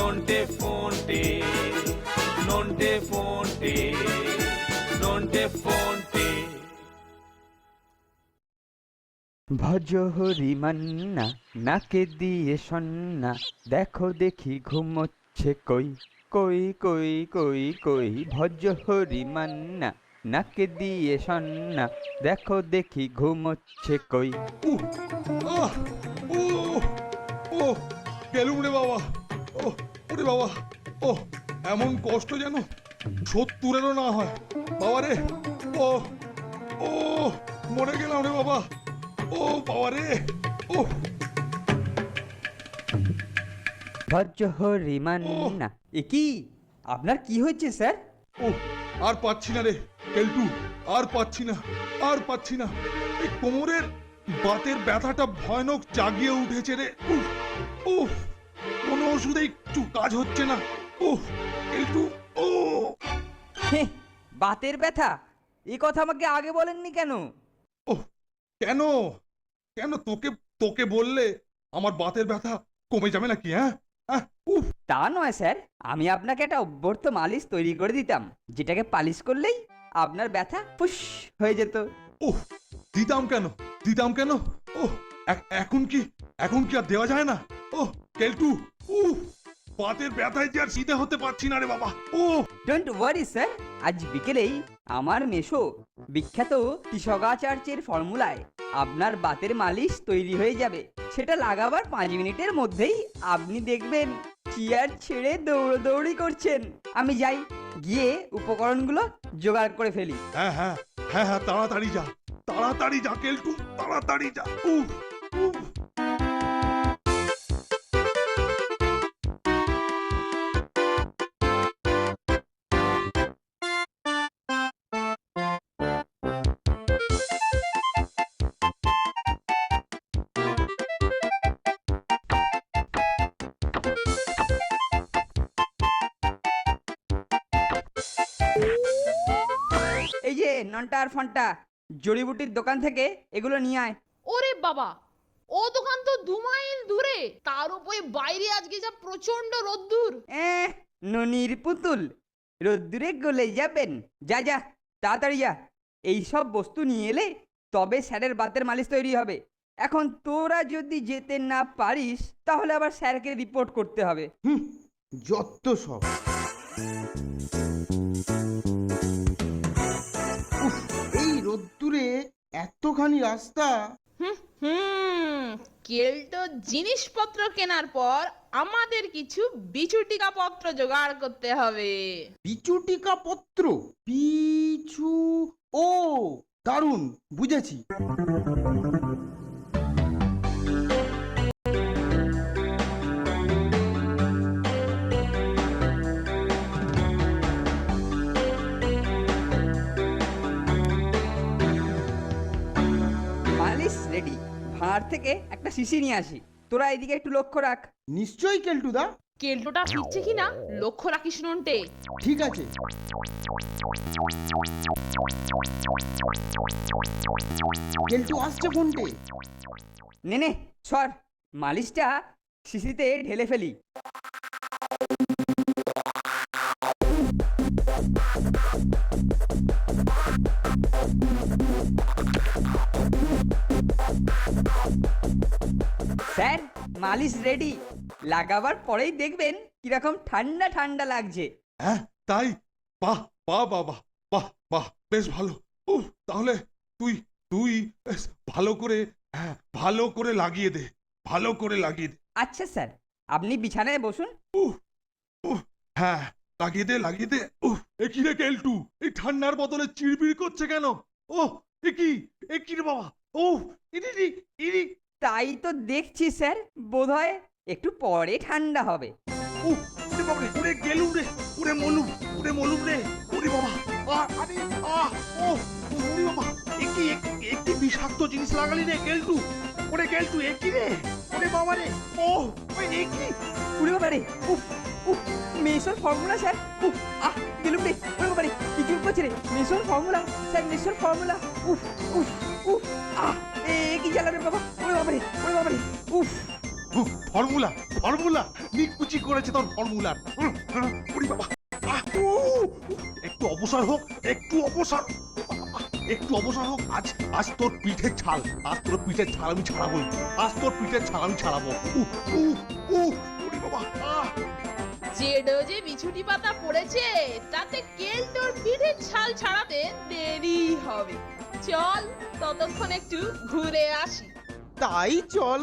নন্টে ফোনটে নন্টে ফোনটে নন্টে ফোনটে। ভজ হরি মান্না নাকে দিয়ে সন্না দেখো দেখি ঘুমোচ্ছে কই কই কই কই কই। ভজ হরি মান্না নাকে দিয়ে সন্না দেখো দেখি ঘুমোচ্ছে কই। উহ, আহ, ও ও গেলুম রে বাবা। ওরে বাবা ও এমন কষ্ট যেন সত্তরেরও না হয়। বাবা রে ও ও মরে গেলাম রে বাবা। ও বাবা রে ও ভজ হরি মান্না এ কি? আপনার কি হয়েছে স্যার? ও আর পাচ্ছি না রে কেলটু আর পাচ্ছি না আর পাচ্ছি না। এই কোমরের বাতের ব্যথাটা ভয়ানক জাগিয়ে উঠেছে রে। উফ উফ। ওষুধে একটু কাজ হচ্ছে না। উফ কেলটু ও। বাতের ব্যথা। এ কথা আমাকে আগে বলেননি কেন? ও কেন? কেন তোকে তোকে বললে আমার বাতের ব্যথা কমে যাবে নাকি হ্যাঁ? তা নয় স্যার। আমি আপনাকে একটা অভ্যর্থ মালিশ তৈরি করে দিতাম যেটাকে পালিশ করলেই আপনার ব্যথা ফুস হয়ে যেত। উফ দিতাম কেন? দিতাম কেন? ও এখন কি এখন কি আর দেওয়া যায় না? ও কেলটু উফ বাতের ব্যথায় যে আর হতে পারছি না রে বাবা। ও ডোন্ট ওয়ারি স্যার আজ বিকেলেই আমার মেশো বিখ্যাত কৃষকাচার্যের ফর্মুলায় আপনার বাতের মালিশ তৈরি হয়ে যাবে। সেটা লাগাবার পাঁচ মিনিটের মধ্যেই আপনি দেখবেন চেয়ার ছেড়ে দৌড়দৌড়ি করছেন। আমি যাই গিয়ে উপকরণগুলো জোগাড় করে ফেলি। হ্যাঁ হ্যাঁ হ্যাঁ হ্যাঁ তাড়াতাড়ি যা তাড়াতাড়ি যা কেলটু তাড়াতাড়ি যা। উফ উফ। ননটা আর ফন্টা জড়িবুটির দোকান থেকে এগুলো নিয়ে আয়। ওরে বাবা ও দোকান তো দু মাইল দূরে তার উপরে বাইরে আজকে যা প্রচণ্ড রোদ্দুর। এহ, ননির পুতুল রোদ্দুরে গলে যাবেন। যা যা তাড়াতাড়ি যা। এই সব বস্তু নিয়ে এলে তবে স্যারের বাতের মালিশ তৈরি হবে। এখন তোরা যদি যেতে না পারিস তাহলে আবার স্যারকে রিপোর্ট করতে হবে। হুম যত সব। এই রোদ্দুরে এতখানি রাস্তা। হুম কেল্টো জিনিসপত্র কেনার পর আমাদের কিছু বিচুটিকা পত্র জোগাড় করতে হবে। পিচুটিকা পত্র পিছু ও দারুণ বুঝেছি। রেডি ভাঁড় থেকে একটা শিশি নিয়ে আসি। তোরা এদিকে একটু লক্ষ্য রাখ। নিশ্চয়ই কেলটুদা। কেল্টোটা ফিরছে কিনা লক্ষ্য রাখিস নন্টে। ঠিক আছে। কেলটু আসছে কোনটে নে নে সর। মালিশটা শিশিতে ঢেলে ফেলি। মালিশ রেডি লাগাবার পরেই দেখবেন কীরকম ঠান্ডা ঠান্ডা লাগছে। হ্যাঁ তাই? বাহ বাহ বাহ বাহ বাহ বাহ বেশ ভালো। উফ তাহলে তুই তুই বেশ ভালো করে হ্যাঁ ভালো করে লাগিয়ে দে ভালো করে লাগিয়ে দে। আচ্ছা স্যার আপনি বিছানায় বসুন। উফ উফ হ্যাঁ লাগিয়ে দে লাগিয়ে দে। উফ এ কি রে কেলটু এই ঠান্ডার বদলে চিড়বিড় করছে কেন? ও এ কি এ কি রে বাবা? ও ইরি ইরি তাই তো দেখছি, স্যার। বোধহয় একটু পরে ঠান্ডা হবে। রে। রে। বাবা। ও একটি বিষাক্ত জিনিস লাগালি রে, গেলটু। ওরে গেলটু একটি রে? ওরে বাবা রে, ও, ওই একটি উড়ে বাবা রে, উফ। মেশোর ফর্মুলা স্যার। আহ গেলুম রে উড়ে বাবা রে কি কি করছে রে? মেশোর ফর্মুলা স্যার মেশোর ফর্মুলা উফ উফ উফ আহ এ কি জ্বালা রে বাবা? উড়ে বাবা রে উড়ে বাবা উফ ফর্মুলা ফর্মুলা নিকুচি করেছে তোর ফর্মুলার উ, একটু অবসর হোক একটু অবসর। একটু অবসর হোক আজ আজ তোর পিঠের ছাল। আজ তোর পিঠের ছাল আমি ছাড়াবই। আজ তোর পিঠের ছাল আমি ছাড়াবো। উফ, উফ, ওরে বাবা যে ডোজে বিছুটি পাতা পড়েছে, তাতে কেলটোর পিঠের ছাল ছাড়াতে দেরি হবে। চল, ততক্ষণ একটু ঘুরে আসি। তাই চল।